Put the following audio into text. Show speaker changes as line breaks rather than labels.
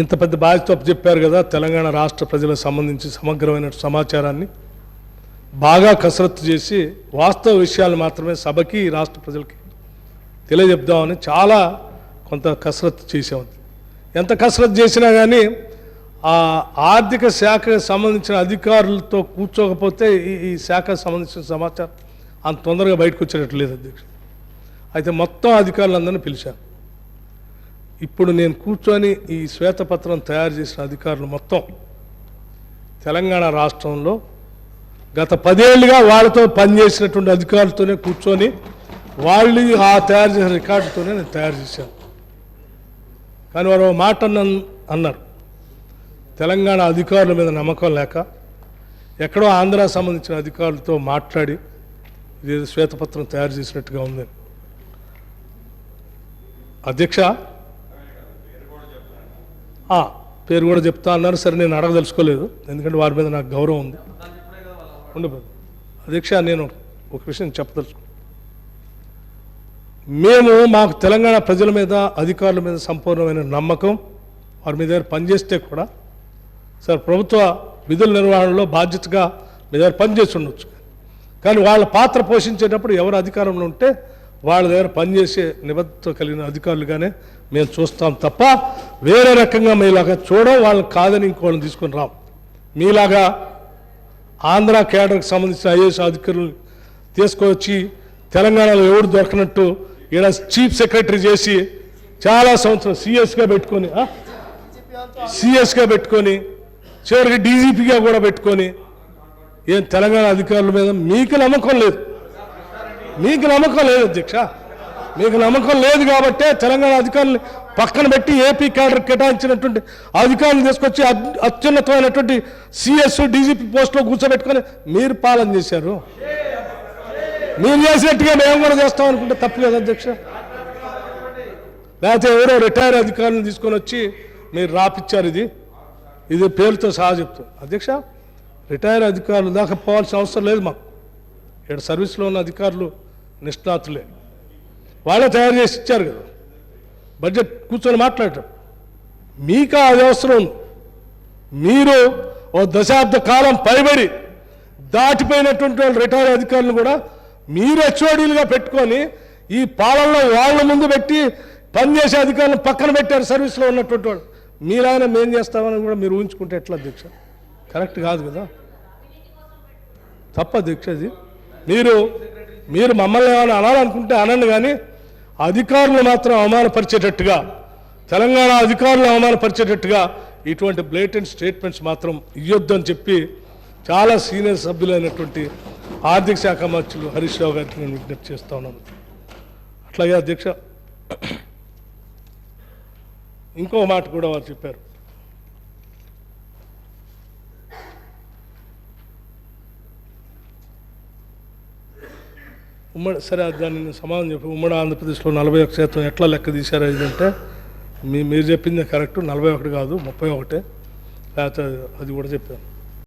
ఇంత పెద్ద బాధ్యత చెప్పారు కదా తెలంగాణ రాష్ట్ర ప్రజలకు సంబంధించి సమగ్రమైన సమాచారాన్ని. బాగా కసరత్తు చేసి వాస్తవ విషయాలు మాత్రమే సభకి రాష్ట్ర ప్రజలకి తెలియజెప్దామని చాలా కొంత కసరత్తు చేసాం ఎంత కసరత్తు చేసినా కానీ ఆ ఆర్థిక శాఖకు సంబంధించిన అధికారులతో కూర్చోకపోతే ఈ ఈ శాఖకు సంబంధించిన సమాచారం అంత తొందరగా బయటకు వచ్చేటట్టు లేదు అధ్యక్షుడు. అయితే మొత్తం అధికారులందరినీ పిలిచాను. ఇప్పుడు నేను కూర్చొని ఈ శ్వేతపత్రం తయారు చేసిన అధికారులు మొత్తం తెలంగాణ రాష్ట్రంలో గత పదేళ్ళుగా వాళ్ళతో పనిచేసినటువంటి అధికారులతోనే కూర్చొని వాళ్ళు ఆ తయారు చేసిన రికార్డుతోనే నేను తయారు చేశాను. కానీ వారు మాట అన్న అన్నారు. తెలంగాణ అధికారుల మీద నమ్మకం లేక ఎక్కడో ఆంధ్ర సంబంధించిన అధికారులతో మాట్లాడి ఇది శ్వేతపత్రం తయారు చేసినట్టుగా ఉంది. అధ్యక్ష పేరు కూడా చెప్తా అన్నారు. సరే నేను అడగదలుచుకోలేదు ఎందుకంటే వారి మీద నాకు గౌరవం ఉంది. ఉండిపోయింది అధ్యక్ష నేను ఒక విషయం చెప్పదలుచుకో మేము మాకు తెలంగాణ ప్రజల మీద అధికారుల మీద సంపూర్ణమైన నమ్మకం వారి మీ దగ్గర పనిచేస్తే కూడా సార్ ప్రభుత్వ విధుల నిర్వహణలో బాధ్యతగా మీ దగ్గర పనిచేసి ఉండొచ్చు. కానీ వాళ్ళ పాత్ర పోషించేటప్పుడు ఎవరు అధికారంలో ఉంటే వాళ్ళ దగ్గర పనిచేసే నిబద్ధత కలిగిన అధికారులుగానే మేము చూస్తాం తప్ప వేరే రకంగా మీలాగా చూడడం వాళ్ళని కాదని ఇంకోళ్ళని తీసుకొని రాం. మీలాగా ఆంధ్ర కేడర్కి సంబంధించిన ఐఏఎస్ అధికారులు తీసుకొచ్చి తెలంగాణలో ఎవడు దొరకనట్టు ఈడ చీఫ్ సెక్రటరీ చేసి చాలా సంవత్సరం సిఎస్గా పెట్టుకొని సిఎస్గా పెట్టుకొని చివరికి డీజీపీగా కూడా పెట్టుకొని ఏం తెలంగాణ అధికారుల మీద మీకు నమ్మకం లేదు. మీకు నమ్మకం లేదు అధ్యక్ష. మీకు నమ్మకం లేదు కాబట్టే తెలంగాణ అధికారులు పక్కన పెట్టి ఏపీ క్యాడర్ కేటాయించినటువంటి అధికారులు తీసుకొచ్చి అత్యున్నతమైనటువంటి సిఎస్ డీజీపీ పోస్టులో కూర్చోబెట్టుకొని మీరు పాలన చేశారు. మీరు చేసినట్టుగా మేము కూడా చేస్తాం అనుకుంటే తప్పు కదా అధ్యక్ష. లేకపోతే ఎవరో రిటైర్ అధికారులను తీసుకొని వచ్చి మీరు రాపిచ్చారు ఇది. ఇది పేరుతో సహా చెప్తాం. అధ్యక్ష రిటైర్ అధికారులు దాకా పోవాల్సిన అవసరం లేదు మాకు. ఇక్కడ సర్వీస్లో ఉన్న అధికారులు నిష్ణాతులే. వాళ్ళే తయారు చేసి ఇచ్చారు కదా. బడ్జెట్ కూర్చొని మాట్లాడటం. మీకు అది అవసరం ఉంది. మీరు ఓ దశాబ్ద కాలం పైబడి దాటిపోయినటువంటి వాళ్ళు రిటైర్ అధికారులు కూడా మీరు హెచ్ఓడీలుగా పెట్టుకొని ఈ పాలనలో వాళ్ళ ముందు పెట్టి పనిచేసే అధికారులను పక్కన పెట్టారు సర్వీస్లో ఉన్నటువంటి వాళ్ళు. మీరైనా మేం చేస్తామని కూడా మీరు ఊహించుకుంటే ఎట్లా దీక్ష కరెక్ట్ కాదు కదా. తప్ప దీక్ష అది. మీరు మీరు మమ్మల్ని ఏమైనా అనాలనుకుంటే అనండి కానీ అధికారులు మాత్రం అవమానపరిచేటట్టుగా తెలంగాణ అధికారులు అవమానపరిచేటట్టుగా ఇటువంటి బ్లేటెంట్ స్టేట్మెంట్స్ మాత్రం ఇవ్వద్దని చెప్పి చాలా సీనియర్ సభ్యులైనటువంటి ఆర్థిక శాఖ మంత్రులు హరీష్ రావు గారికి నేను విజ్ఞప్తి చేస్తా ఉన్నాను. అట్లాగే అధ్యక్ష ఇంకో మాట కూడా వారు చెప్పారు. ఉమ్మడి సరే అది దాన్ని సమాధానం చెప్పి ఉమ్మడి ఆంధ్రప్రదేశ్లో నలభై ఒక శాతం ఎట్లా లెక్క తీశారు ఇదంటే మీ మీరు చెప్పింది కరెక్ట్ నలభై ఒకటి కాదు ముప్పై ఒకటే. లేకపోతే అది కూడా చెప్పాను.